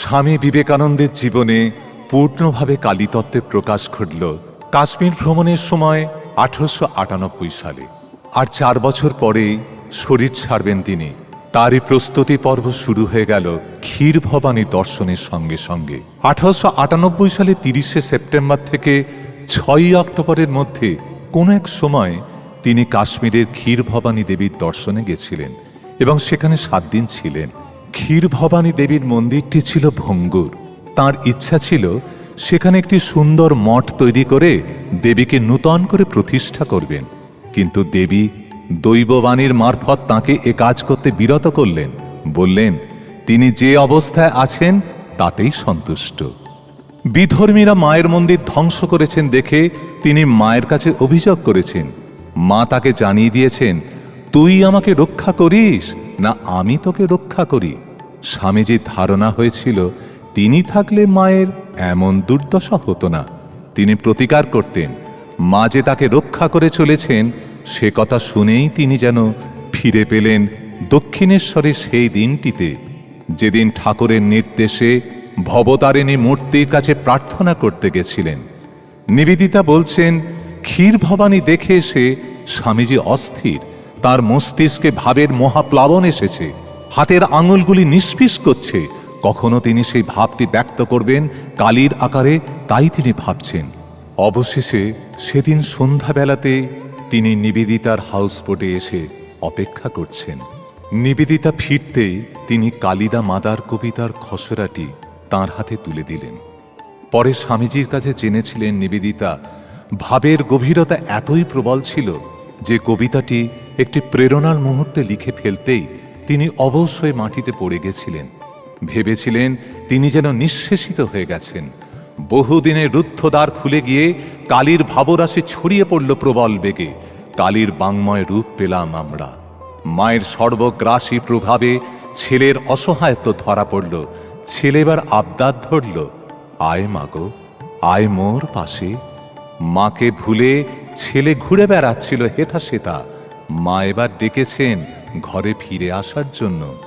স্বামী বিবেকানন্দের জীবনে পূর্ণভাবে কালীতত্ত্বের প্রকাশ ঘটল কাশ্মীর ভ্রমণের সময় আঠারোশো আটানব্বই সালে। আর চার বছর পরেই শরীর ছাড়বেন তিনি। তারই প্রস্তুতি পর্ব শুরু হয়ে গেল ক্ষীর ভবানী দর্শনের সঙ্গে সঙ্গে। আঠারোশো আটানব্বই সালে তিরিশে সেপ্টেম্বর থেকে ছয়ই অক্টোবরের মধ্যে কোনো এক সময় তিনি কাশ্মীরের ক্ষীর ভবানী দেবীর দর্শনে গেছিলেন এবং সেখানে সাত দিন ছিলেন। ক্ষীর ভবানী দেবীর মন্দিরটি ছিল ভঙ্গুর। তার ইচ্ছা ছিল সেখানে একটি সুন্দর মঠ তৈরি করে দেবীকে নূতন করে প্রতিষ্ঠা করবেন। কিন্তু দেবী দৈববাণীর মারফত তাকে এ কাজ করতে বিরত করলেন। বললেন, তিনি যে অবস্থায় আছেন, তাতেই সন্তুষ্ট। বিধর্মীরা মায়ের মন্দির ধ্বংস করেছেন দেখে তিনি মায়ের কাছে অভিযোগ করেছেন। মা তাকে জানিয়ে দিয়েছেন, তুই আমাকে রক্ষা করিস না আমি তোকে রক্ষা করি। স্বামীজির ধারণা হয়েছিল, তিনি থাকলে মায়ের এমন দুর্দশা হতো না। তিনি প্রতিকার করতেন। মা যে তাকে রক্ষা করে চলেছেন, সে কথা শুনেই তিনি যেন ফিরে পেলেন দক্ষিণেশ্বরে সেই দিনটিতে। যেদিন ঠাকুরের নির্দেশে ভবতারিণী মূর্তির কাছে প্রার্থনা করতে গেছিলেন। নিবেদিতা বলছেন ক্ষীর ভবানী দেখে এসে স্বামীজি অস্থির। তার মস্তিষ্কে ভাবের মহাপ্লাবন এসেছে। হাতের আঙুলগুলি নিষ্পিস করছে। কখনো তিনি সেই ভাবটি ব্যক্ত করবেন, কালির আকারে তাই তিনি ভাবছেন। অবশেষে সেদিন সন্ধ্যাবেলাতে তিনি নিবেদিতার হাউসবোটে এসে অপেক্ষা করছেন। নিবেদিতা ফিরতেই তিনি কালিদা মাদার কবিতার খসড়াটি তার হাতে তুলে দিলেন। পরে স্বামীজির কাছে জেনেছিলেন নিবেদিতা, ভাবের গভীরতা এতই প্রবল ছিল যে কবিতাটি একটি প্রেরণার মুহূর্তে লিখে ফেলতেই তিনি অবশ্যই মাটিতে পড়ে গেছিলেন। ভেবেছিলেন তিনি যেন নিঃশেষিত হয়ে গেছেন। বহুদিনের রুদ্ধদ্বার খুলে গিয়ে কালীর ভাবরাশি ছড়িয়ে পড়ল প্রবল বেগে। কালীর বাংময় রূপ পেলাম আমরা। মায়ের সর্বগ্রাসী প্রভাবে ছেলের অসহায়ত্ব ধরা পড়ল। ছেলেবার আবদার ধরল, আয় মাগো আয় মোর পাশে। মাকে ভুলে ছেলে ঘুরে বেড়াচ্ছিল হেথা সেথা। মা এবার ডেকেছেন ঘরে ফিরে আসার জন্য।